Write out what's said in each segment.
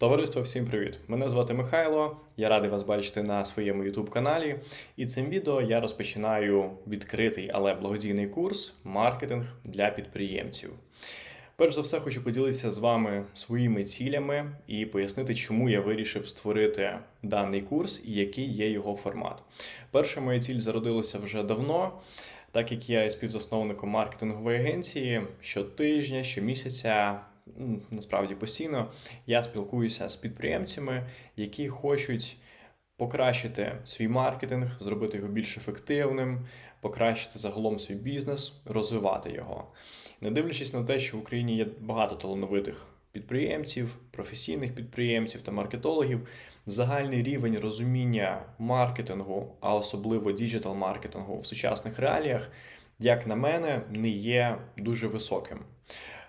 Товариство, всім привіт! Мене звати Михайло. Я радий вас бачити на своєму youtube каналі. І цим відео я розпочинаю відкритий, але благодійний курс маркетинг для підприємців. Перш за все, хочу поділитися з вами своїми цілями і пояснити, чому я вирішив створити даний курс і який є його формат. Перша моя ціль зародилася вже давно. Так як я є співзасновником маркетингової агенції, щотижня, щомісяця, насправді постійно, я спілкуюся з підприємцями, які хочуть покращити свій маркетинг, зробити його більш ефективним, покращити загалом свій бізнес, розвивати його. Не дивлячись на те, що в Україні є багато талановитих підприємців, професійних підприємців та маркетологів, загальний рівень розуміння маркетингу, а особливо діджитал-маркетингу в сучасних реаліях, як на мене, не є дуже високим.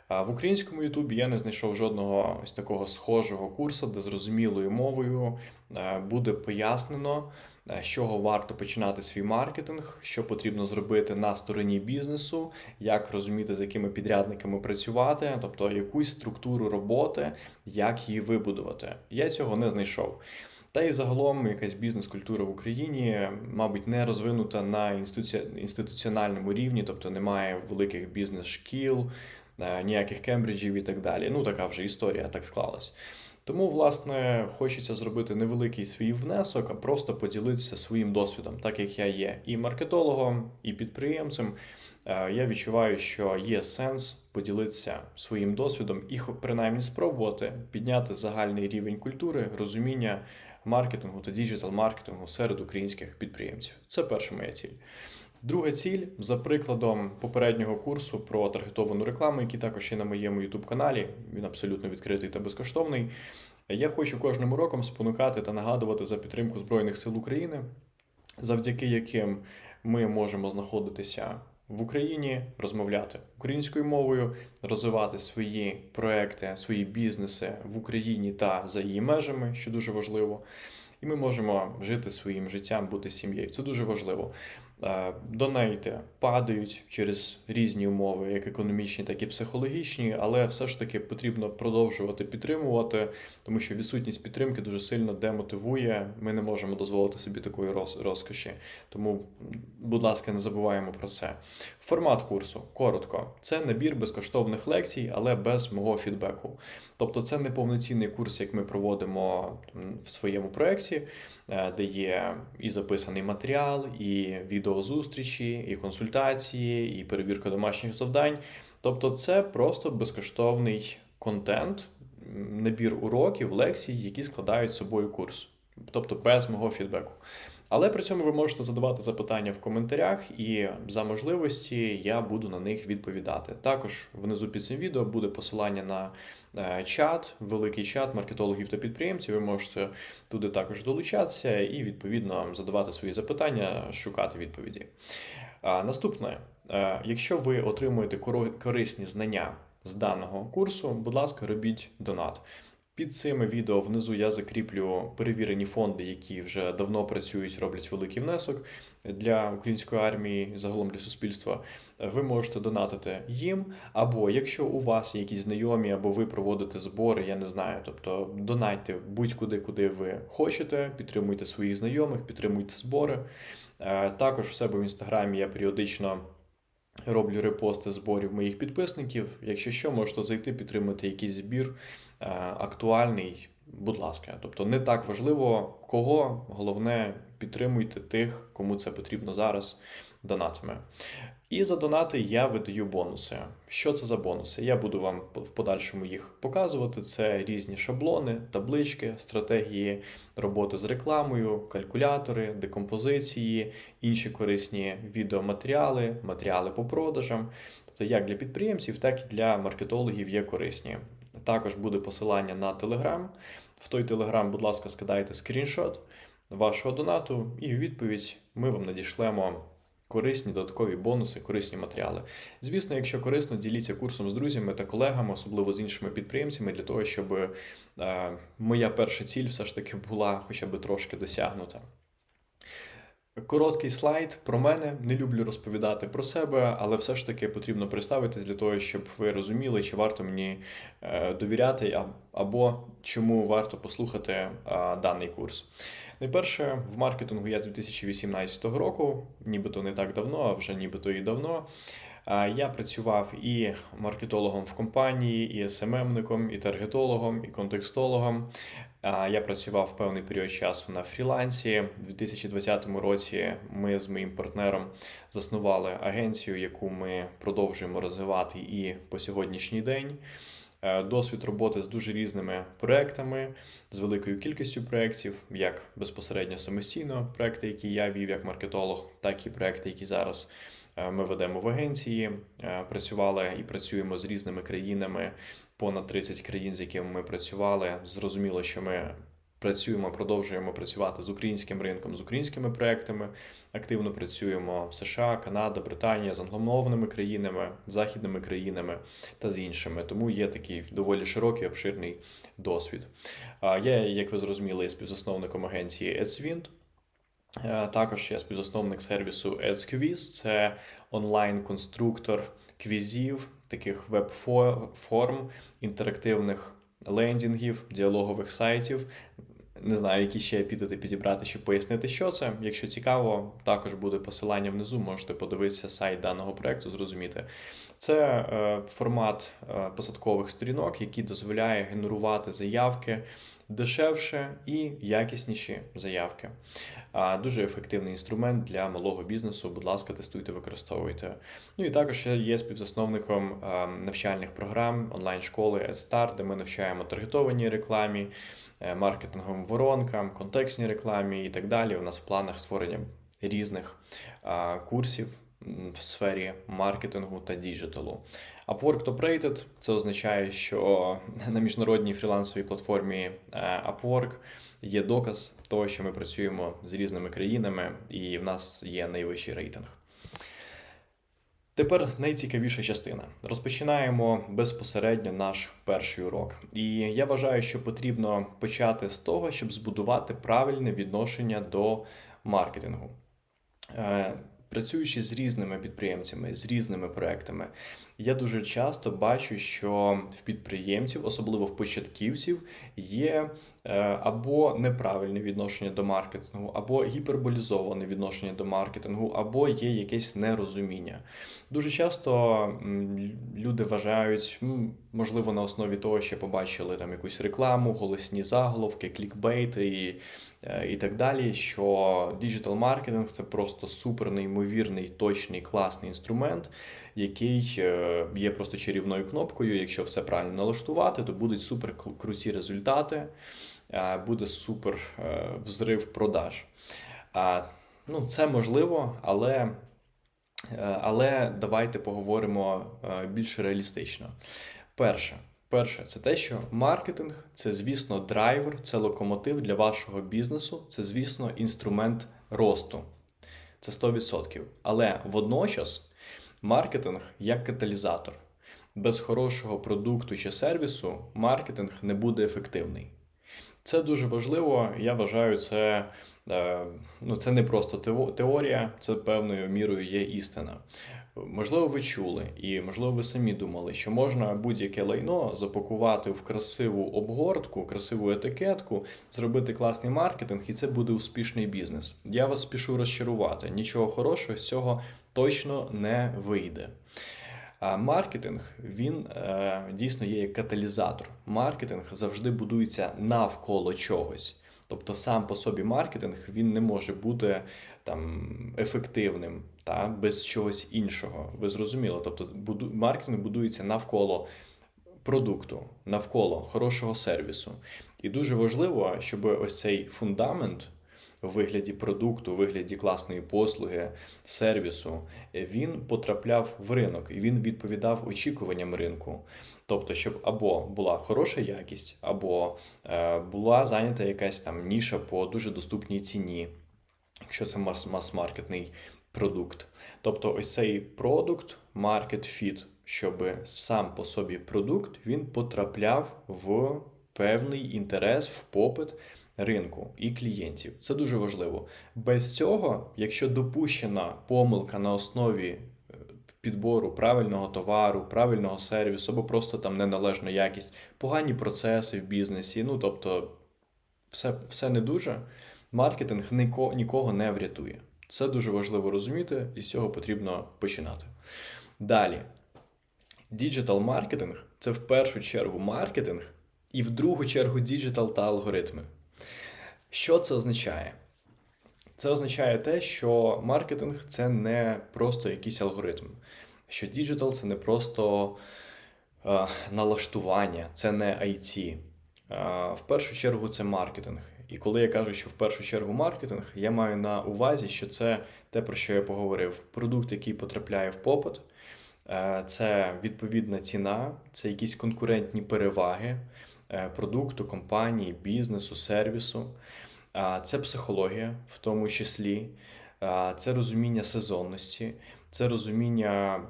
В українському Ютубі я не знайшов жодного ось такого схожого курсу, де зрозумілою мовою е, буде пояснено, е, з чого варто починати свій маркетинг, що потрібно зробити на стороні бізнесу, як розуміти, з якими підрядниками працювати, тобто якусь структуру роботи, як її вибудувати. Я цього не знайшов. Та й загалом якась бізнес-культура в Україні, мабуть, не розвинута на інституці- інституціональному рівні, тобто немає великих бізнес-шкіл, ніяких кембриджів і так далі. Ну, така вже історія так склалась. Тому, власне, хочеться зробити невеликий свій внесок, а просто поділитися своїм досвідом, так як я є і маркетологом, і підприємцем. Е, Я відчуваю, що є сенс поділитися своїм досвідом і принаймні спробувати підняти загальний рівень культури, розуміння маркетингу та діджитал-маркетингу серед українських підприємців. Це перша моя ціль. Друга ціль за прикладом попереднього курсу про таргетовану рекламу, який також є на моєму youtube каналі. Він абсолютно відкритий та безкоштовний. Я хочу кожним роком спонукати та нагадувати за підтримку Збройних сил України, завдяки яким ми можемо знаходитися в Україні, розмовляти українською мовою, розвивати свої проекти, свої бізнеси в Україні та за її межами, що дуже важливо. І ми можемо жити своїм життям, бути сім'єю. Це дуже важливо. Донейти падають через різні умови, як економічні, так і психологічні, але все ж таки потрібно продовжувати підтримувати, тому що відсутність підтримки дуже сильно демотивує. Ми не можемо дозволити собі такої розкоші. Тому, будь ласка, не забуваємо про це. Формат курсу коротко. Це набір безкоштовних лекцій, але без мого фідбеку. Тобто, це не повноцінний курс, як ми проводимо в своєму проєкті, е, де є і записаний матеріал, і відеозустрічі, і консультації, і перевірка домашніх завдань. Тобто, це просто безкоштовний контент, набір уроків, лекцій, які складають з собою курс. Тобто без мого фідбеку. Але при цьому ви можете задавати запитання в коментарях, і за можливості я буду на них відповідати. Також внизу під цим відео буде посилання на е, чат, великий чат маркетологів та підприємців. Ви можете туди також долучатися і відповідно задавати свої запитання, шукати відповіді. Наступне, Е, якщо ви отримуєте корисні знання з даного курсу, будь ласка, робіть донат. Під цими відео внизу я закріплю перевірені фонди, які вже давно працюють, роблять великий внесок для української армії, загалом для суспільства. Ви можете донатити їм, або якщо у вас є якісь знайомі, або ви проводите збори, я не знаю. Тобто донайте будь-куди, куди ви хочете, підтримуйте своїх знайомих, підтримуйте збори. Е, Також в себе в інстаграмі я періодично. Роблю репости зборів моїх підписників. Якщо що, можете зайти, підтримати якийсь збір е, актуальний, будь ласка. Тобто не так важливо кого, головне підтримуйте тих, кому це потрібно зараз донатами. І за донати я видаю бонуси. Що це за бонуси? Я буду вам в подальшому їх показувати. Це різні шаблони, таблички, стратегії роботи з рекламою, калькулятори, декомпозиції, інші корисні відеоматеріали, матеріали по продажам. Тобто як для підприємців, так і для маркетологів є корисні. Також буде посилання на Telegram. В той Telegram, будь ласка, скидайте скріншот вашого донату, і у відповідь ми вам надішлемо корисні додаткові бонуси, корисні матеріали. Звісно, якщо корисно, діліться курсом з друзями та колегами, особливо з іншими підприємцями, для того, щоб е, моя перша ціль все ж таки була хоча б трошки досягнута. Короткий слайд про мене. Не люблю розповідати про себе, але все ж таки потрібно представитись для того, щоб ви розуміли, чи варто мені е, довіряти, або чому варто послухати е, даний курс. Найперше, в маркетингу я з 2018 року, нібито не так давно, а вже нібито і давно. Я працював і маркетологом в компанії, і СММником, і таргетологом, і контекстологом. Я працював певний період часу на фрілансі. У 2020 році ми з моїм партнером заснували агенцію, яку ми продовжуємо розвивати і по сьогоднішній день. Е, Досвід роботи з дуже різними проектами, з великою кількістю проєктів, як безпосередньо самостійно проекти, які я вів як маркетолог, так і проекти, які зараз е, ми ведемо в агенції. Е, Працювали і працюємо з різними країнами, понад 30 країн, з якими ми працювали. Зрозуміло, що ми працюємо, продовжуємо працювати з українським ринком, з українськими проектами. Активно працюємо в США, Канада, Британія з англомовними країнами, західними країнами та з іншими. Тому є такий доволі широкий, обширний досвід. Я, як ви зрозуміли, є співзасновником агенції AdsWind. Е, Також я співзасновник сервісу AdsQuiz. Це онлайн-конструктор квізів, таких веб-форм, інтерактивних лендінгів, діалогових сайтів. Не знаю, які ще епітети підібрати, щоб пояснити, що це. Якщо цікаво, також буде посилання внизу, можете подивитися сайт даного проекту, зрозуміти. Це е, формат е, посадкових сторінок, який дозволяє генерувати заявки дешевше і якісніші заявки. Дуже ефективний інструмент для малого бізнесу. Будь ласка, тестуйте, використовуйте. Ну і також я є співзасновником навчальних програм онлайн-школи EdStart, де ми навчаємо таргетованій рекламі, е, маркетинговим воронкам, контекстній рекламі і так далі. У нас в планах створення різних курсів в сфері маркетингу та діджиталу. Upwork Top Rated – це означає, що на міжнародній фрілансовій платформі е, Upwork є доказ того, що ми працюємо з різними країнами, і в нас є найвищий рейтинг. Тепер найцікавіша частина. Розпочинаємо безпосередньо наш перший урок. І я вважаю, що потрібно почати з того, щоб збудувати правильне відношення до маркетингу. Працюючи з різними підприємцями, з різними проектами, я дуже часто бачу, що в підприємців, особливо в початківців, є або неправильне відношення до маркетингу, або гіперболізоване відношення до маркетингу, або є якесь нерозуміння. Дуже часто люди вважають, можливо, на основі того, що побачили там якусь рекламу, голосні заголовки, клікбейти і, е, і так далі, що діджитал маркетинг це просто супер неймовірний, точний, класний інструмент, який е, є просто чарівною кнопкою. Якщо все правильно налаштувати, то будуть супер круті результати, е, буде супер е, взрив продаж. Ну, це можливо, але, але давайте поговоримо більш реалістично. Перше. Перше, це те, що маркетинг це, звісно, драйвер, це локомотив для вашого бізнесу, це, звісно, інструмент росту. Це 100%. Але водночас маркетинг як каталізатор. Без хорошого продукту чи сервісу маркетинг не буде ефективний. Це дуже важливо. Я вважаю, це, е, ну, це не просто теорія, це певною мірою є істина. Можливо, ви чули, і можливо, ви самі думали, що можна будь-яке лайно запакувати в красиву обгортку, красиву етикетку, зробити класний маркетинг, і це буде успішний бізнес. Я вас спішу розчарувати. Нічого хорошого з цього точно не вийде. А маркетинг він е, дійсно є як каталізатор. Маркетинг завжди будується навколо чогось. Тобто сам по собі маркетинг він не може бути там ефективним та без чогось іншого. Ви зрозуміли? Тобто буду, маркетинг будується навколо продукту, навколо хорошого сервісу. І дуже важливо, щоб ось цей фундамент в вигляді продукту, у вигляді класної послуги, сервісу, він потрапляв в ринок і він відповідав очікуванням ринку. Тобто, щоб або була хороша якість, або е, була зайнята якась там ніша по дуже доступній ціні, якщо це мас-маркетний продукт. Тобто, ось цей продукт, market fit, щоб сам по собі продукт він потрапляв в певний інтерес, в попит ринку і клієнтів. Це дуже важливо. Без цього, якщо допущена помилка на основі е, підбору правильного товару, правильного сервісу, або просто там неналежна якість, погані процеси в бізнесі, ну тобто все, все не дуже, маркетинг нікого не врятує. Це дуже важливо розуміти, і з цього потрібно починати. Далі. Діджитал маркетинг це в першу чергу маркетинг, і в другу чергу діджитал та алгоритми. Що це означає? Це означає те, що маркетинг це не просто якийсь алгоритм, що діджитал це не просто е, налаштування, це не IT. Е, в першу чергу це маркетинг. І коли я кажу, що в першу чергу маркетинг, я маю на увазі, що це те, про що я поговорив: продукт, який потрапляє в попит, е, це відповідна ціна, це якісь конкурентні переваги е, продукту, компанії, бізнесу, сервісу. Це психологія, в тому числі, це розуміння сезонності, це розуміння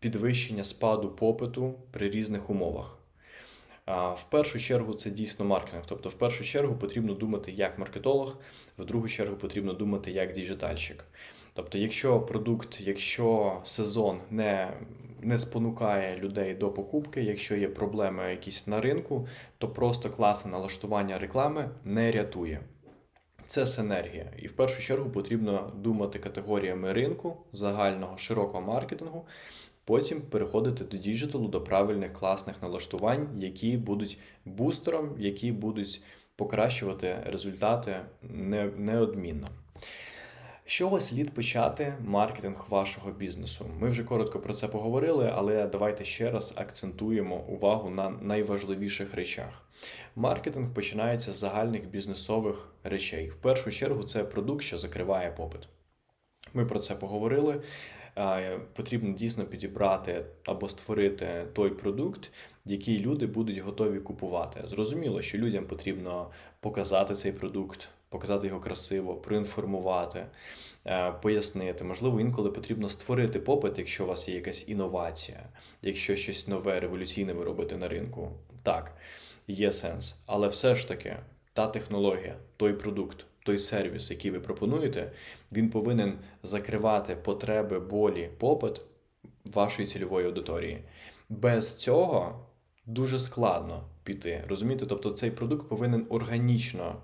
підвищення спаду попиту при різних умовах. В першу чергу це дійсно маркетинг. Тобто, в першу чергу потрібно думати як маркетолог, в другу чергу потрібно думати як діджитальщик. Тобто, якщо продукт, якщо сезон не не спонукає людей до покупки, якщо є проблеми якісь на ринку, то просто класне налаштування реклами не рятує. Це синергія. І в першу чергу потрібно думати категоріями ринку, загального широкого маркетингу, потім переходити до діджиталу, до правильних класних налаштувань, які будуть бустером, які будуть покращувати результати неодмінно. З чого слід почати маркетинг вашого бізнесу? Ми вже коротко про це поговорили, але давайте ще раз акцентуємо увагу на найважливіших речах. Маркетинг починається з загальних бізнесових речей. В першу чергу це продукт, що закриває попит. Ми про це поговорили. Потрібно дійсно підібрати або створити той продукт, який люди будуть готові купувати. Зрозуміло, що людям потрібно показати цей продукт, показати його красиво, проінформувати, е, пояснити. Можливо, інколи потрібно створити попит, якщо у вас є якась інновація, якщо щось нове, революційне ви робите на ринку. Так, є сенс. Але все ж таки, та технологія, той продукт. Той сервіс, який ви пропонуєте, він повинен закривати потреби, болі, попит вашої цільової аудиторії. Без цього дуже складно піти. Розумієте? Тобто цей продукт повинен органічно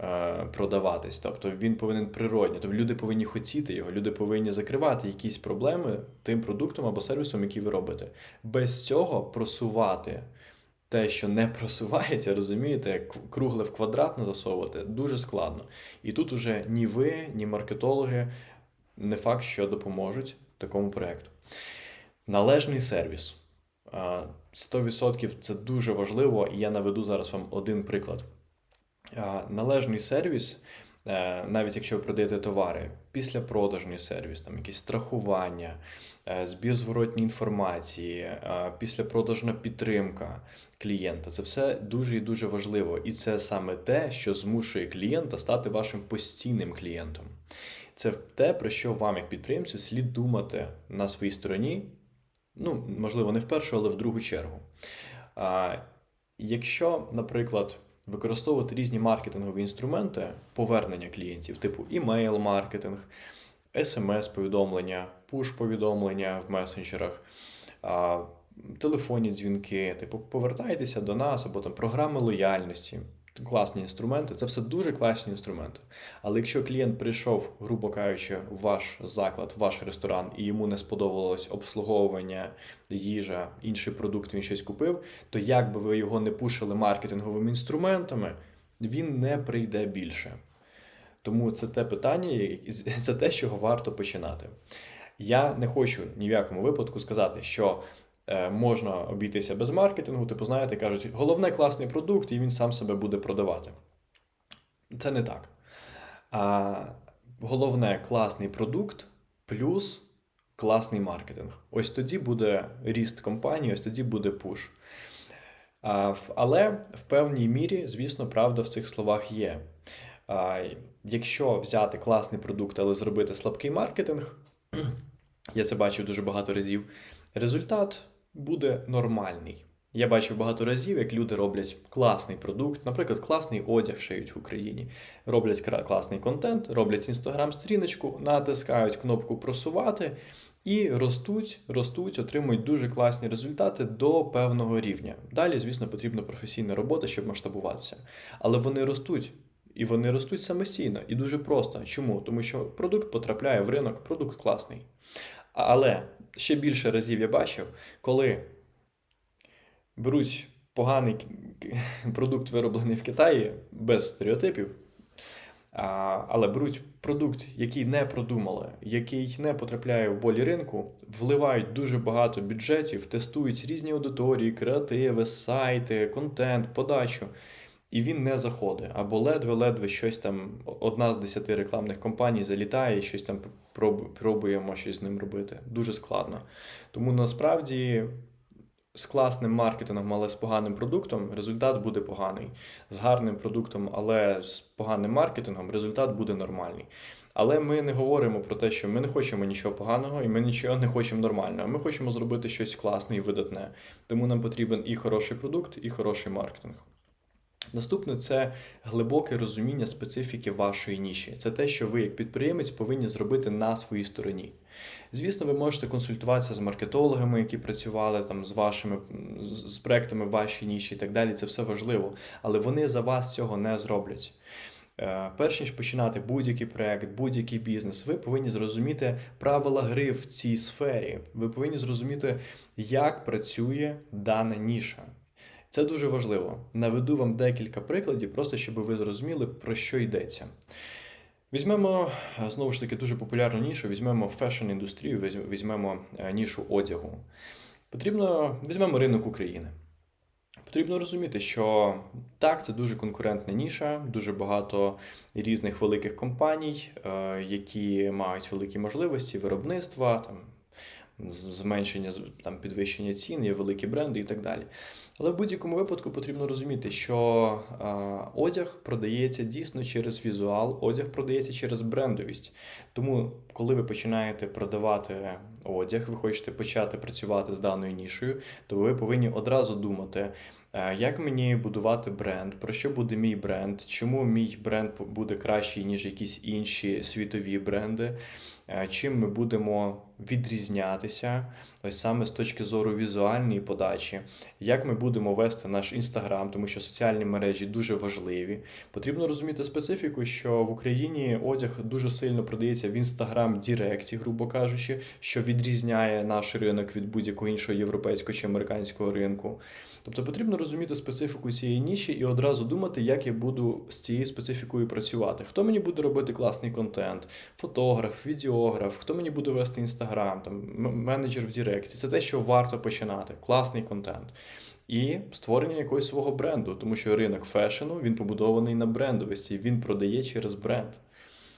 Е, продаватись. Тобто він повинен природньо. Тобто люди повинні хотіти його, люди повинні закривати якісь проблеми тим продуктом або сервісом, який ви робите. Без цього просувати. Те, що не просувається, розумієте, кругле в квадрат не засовувати, дуже складно. І тут уже ні ви, ні маркетологи не факт, що допоможуть такому проєкту. Належний сервіс. 100% це дуже важливо, і я наведу зараз вам один приклад належний сервіс, навіть якщо ви продаєте товари, післяпродажний сервіс, там якісь страхування, е, збір зворотньої інформації, е, післяпродажна підтримка клієнта це все дуже і дуже важливо. І це саме те, що змушує клієнта стати вашим постійним клієнтом. Це те, про що вам, як підприємцю, слід думати на своїй стороні. Ну, можливо, не в першу, але в другу чергу. Якщо, наприклад, використовувати різні маркетингові інструменти повернення клієнтів, типу імейл-маркетинг, смс-повідомлення, пуш-повідомлення в месенджерах, телефонні дзвінки, типу, повертайтеся до нас або там програми лояльності класні інструменти. Це все дуже класні інструменти. Але якщо клієнт прийшов, грубо кажучи, в ваш заклад, в ваш ресторан, і йому не сподобалось обслуговування, їжа, інший продукт, він щось купив, то як би ви його не пушили маркетинговими інструментами, він не прийде більше. Тому це те питання, це те, з чого варто починати. Я не хочу ні в якому випадку сказати, що можна обійтися без маркетингу, типу, знаєте, кажуть, головне класний продукт, і він сам себе буде продавати. Це не так. А Головне класний продукт плюс класний маркетинг. Ось тоді буде ріст компанії, ось тоді буде пуш. А, Але в певній мірі, звісно, правда в цих словах є. А, Якщо взяти класний продукт, але зробити слабкий маркетинг, я це бачив дуже багато разів. Результат буде нормальний. Я бачив багато разів, як люди роблять класний продукт, наприклад, класний одяг шиють в Україні, роблять класний контент, роблять інстаграм-сторіночку, натискають кнопку просувати і ростуть, ростуть, отримують дуже класні результати до певного рівня. Далі, звісно, потрібна професійна робота, щоб масштабуватися. Але вони ростуть. І вони ростуть самостійно і дуже просто. Чому? Тому що продукт потрапляє в ринок, продукт класний. Але ще більше разів я бачив, коли беруть поганий продукт, вироблений в Китаї, без стереотипів, але беруть продукт, який не продумали, який не потрапляє в болі ринку, вливають дуже багато бюджетів, тестують різні аудиторії, креативи, сайти, контент, подачу. І він не заходить. Або ледве-ледве щось там, одна з десяти рекламних компаній залітає і щось там проб- пробуємо щось з ним робити. Дуже складно. Тому насправді з класним маркетингом, але з поганим продуктом результат буде поганий. З гарним продуктом, але з поганим маркетингом результат буде нормальний. Але ми не говоримо про те, що ми не хочемо нічого поганого і ми нічого не хочемо нормального. Ми хочемо зробити щось класне і видатне. Тому нам потрібен і хороший продукт, і хороший маркетинг. Наступне це глибоке розуміння специфіки вашої ніші. Це те, що ви, як підприємець, повинні зробити на своїй стороні. Звісно, ви можете консультуватися з маркетологами, які працювали там з вашими з проектами вашій ніші і так далі. Це все важливо, але вони за вас цього не зроблять. Е, Перш ніж починати будь-який проект, будь-який бізнес, ви повинні зрозуміти правила гри в цій сфері. Ви повинні зрозуміти, як працює дана ніша. Це дуже важливо. Наведу вам декілька прикладів, просто щоб ви зрозуміли, про що йдеться. Візьмемо е, знову ж таки дуже популярну нішу, візьмемо фешн-індустрію, візьмемо е, нішу одягу. Потрібно візьмемо ринок України. Потрібно розуміти, що так, це дуже конкурентна ніша, дуже багато різних великих компаній, е, які мають великі можливості виробництва, там, зменшення, там, підвищення цін, є великі бренди і так далі. Але в будь-якому випадку потрібно розуміти, що одяг продається дійсно через візуал, одяг продається через брендовість. Тому, коли ви починаєте продавати одяг, ви хочете почати працювати з даною нішою, то ви повинні одразу думати. е, Як мені будувати бренд? Про що буде мій бренд? Чому мій бренд буде кращий, ніж якісь інші світові бренди? Е, Чим ми будемо відрізнятися, ось саме з точки зору візуальної подачі, як ми будемо вести наш інстаграм, тому що соціальні мережі дуже важливі. Потрібно розуміти специфіку, що в Україні одяг дуже сильно продається в інстаграм Діректі, грубо кажучи, що відрізняє наш ринок від будь-якого іншого європейського чи американського ринку. Тобто потрібно розуміти специфіку цієї ніші і одразу думати, як я буду з цією специфікою працювати. Хто мені буде робити класний контент, фотограф, відеограф, хто мені буде вести інстаграм, там менеджер в Діректі. Це те, що варто починати. Класний контент. І створення якогось свого бренду, тому що ринок фешену він побудований на брендовості, він продає через бренд.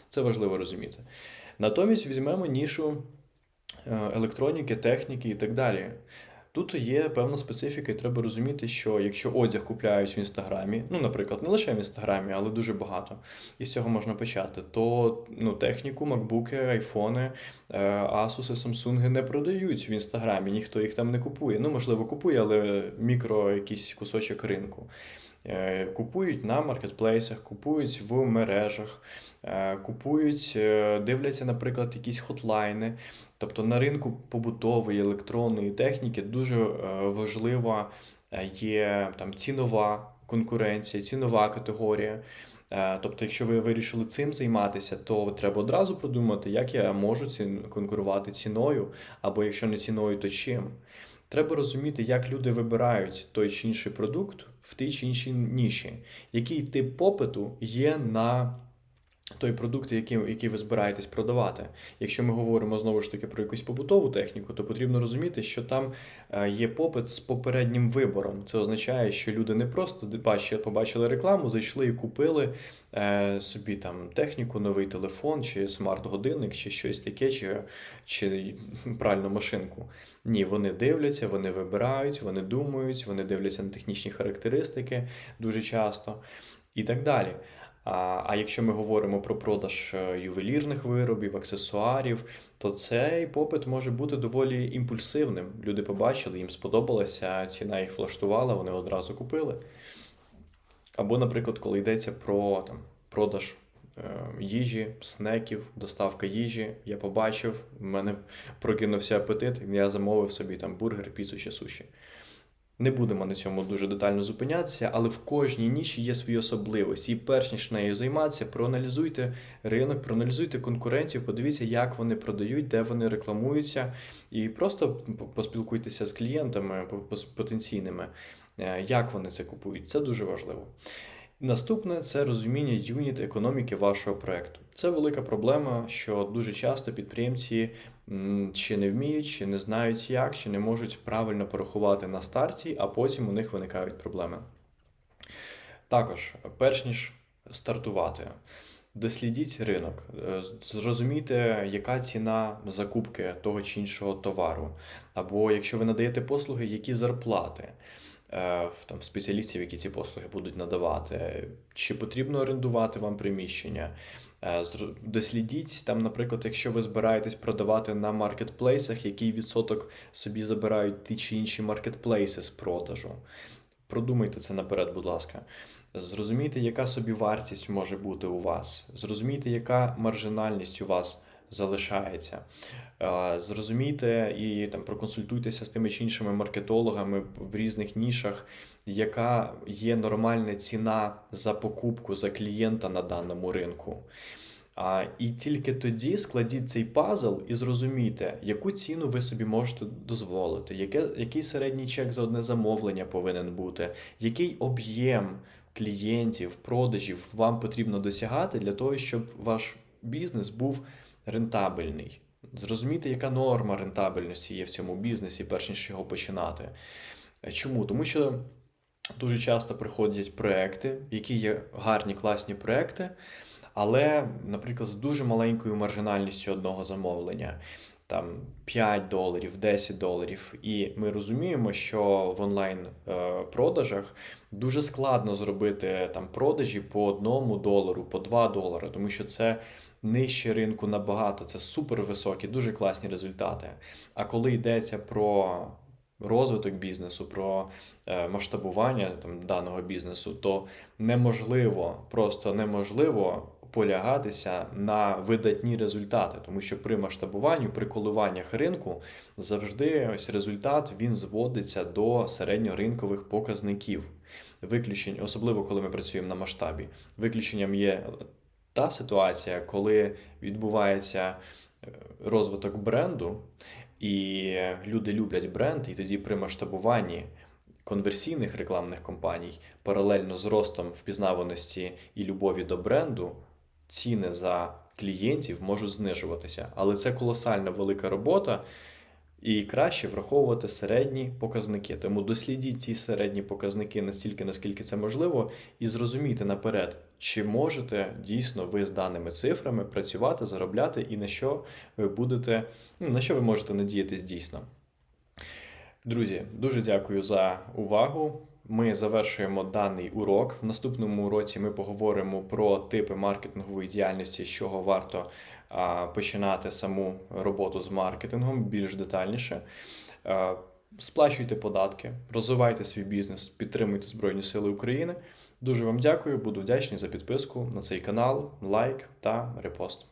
Це важливо розуміти. Натомість візьмемо нішу е, електроніки, техніки і так далі. Тут є певна специфіка, і треба розуміти, що якщо одяг купляють в інстаграмі, ну, наприклад, не лише в інстаграмі, але дуже багато, і з цього можна почати, то ну, техніку, макбуки, айфони, е, Asus, Samsung не продають в інстаграмі, ніхто їх там не купує. Ну, можливо, купує, але мікро якийсь кусочок ринку. Е, Купують на маркетплейсах, купують в мережах, е, купують, е, дивляться, наприклад, якісь хотлайни. Тобто на ринку побутової електронної техніки дуже важлива є там цінова конкуренція, цінова категорія. Тобто, якщо ви вирішили цим займатися, то треба одразу продумати, як я можу конкурувати ціною, або якщо не ціною, то чим. Треба розуміти, як люди вибирають той чи інший продукт в тій чи іншій ніші, який тип попиту є на той продукт, який, який ви збираєтесь продавати. Якщо ми говоримо знову ж таки про якусь побутову техніку, то потрібно розуміти, що там е, є попит з попереднім вибором. Це означає, що люди не просто бачили, побачили рекламу, зайшли і купили е, собі там техніку, новий телефон, чи смарт-годинник, чи щось таке, чи, чи пральну машинку. Ні, вони дивляться, вони вибирають, вони думають, вони дивляться на технічні характеристики дуже часто і так далі. А, якщо ми говоримо про продаж е, ювелірних виробів, аксесуарів, то цей попит може бути доволі імпульсивним. Люди побачили, їм сподобалося, ціна їх влаштувала, вони одразу купили. Або, наприклад, коли йдеться про там, продаж е, їжі, снеків, доставка їжі, я побачив, в мене прокинувся апетит, я замовив собі там бургер, піцу чи суші. Не будемо на цьому дуже детально зупинятися, але в кожній ніші є свої особливості. І перш ніж нею займатися, проаналізуйте ринок, проаналізуйте конкурентів, подивіться, як вони продають, де вони рекламуються, і просто поспілкуйтеся з клієнтами потенційними, е, як вони це купують. Це дуже важливо. Наступне це розуміння юніт економіки вашого проекту. Це велика проблема, що дуже часто підприємці чи не вміють, чи не знають як, чи не можуть правильно порахувати на старті, а потім у них виникають проблеми. Також, перш ніж стартувати, дослідіть ринок, е, зрозумійте, яка ціна закупки того чи іншого товару, або якщо ви надаєте послуги, які зарплати там, в спеціалістів, які ці послуги будуть надавати, чи потрібно орендувати вам приміщення. Е, Дослідіть там, наприклад, якщо ви збираєтесь продавати на маркетплейсах, який відсоток собі забирають ті чи інші маркетплейси з продажу. Продумайте це наперед, будь ласка. Зрозумійте, яка собі вартість може бути у вас. Зрозумійте, яка маржинальність у вас залишається. Е, Зрозумійте і там проконсультуйтеся з тими чи іншими маркетологами в різних нішах, яка є нормальна ціна за покупку за клієнта на даному ринку. А, і тільки тоді складіть цей пазл і зрозумійте, яку ціну ви собі можете дозволити, яке, який середній чек за одне замовлення повинен бути, який об'єм клієнтів, продажів вам потрібно досягати для того, щоб ваш бізнес був рентабельний. Зрозуміти, яка норма рентабельності є в цьому бізнесі, перш ніж його починати. Чому? Тому що дуже часто приходять проекти, які є гарні, класні проекти, але, наприклад, з дуже маленькою маржинальністю одного замовлення. Там 5 доларів, 10 доларів. І ми розуміємо, що в онлайн е, дуже складно зробити там продажі по одному долару, по 2 долари, тому що це нижче ринку набагато, це супер високі, дуже класні результати. А коли йдеться про розвиток бізнесу, про е, масштабування там, даного бізнесу, то неможливо, просто неможливо полягатися на видатні результати, тому що при масштабуванні, при коливаннях ринку завжди ось результат він зводиться до середньоринкових показників. Виключень, особливо коли ми працюємо на масштабі. Виключенням є та ситуація, коли відбувається е, розвиток бренду, і люди люблять бренд, і тоді при масштабуванні конверсійних рекламних кампаній, паралельно з ростом впізнаваності і любові до бренду, ціни за клієнтів можуть знижуватися. Але це колосальна велика робота, і краще враховувати середні показники. Тому дослідіть ці середні показники настільки, наскільки це можливо, і зрозумійте наперед, чи можете дійсно ви з даними цифрами працювати, заробляти і на що ви будете, ну, на що ви можете надіятись дійсно. Друзі, дуже дякую за увагу. Ми завершуємо даний урок. В наступному уроці ми поговоримо про типи маркетингової діяльності, з чого варто починати саму роботу з маркетингом більш детальніше. Сплачуйте податки, розвивайте свій бізнес, підтримуйте Збройні Сили України. Дуже вам дякую, буду вдячний за підписку на цей канал, лайк та репост.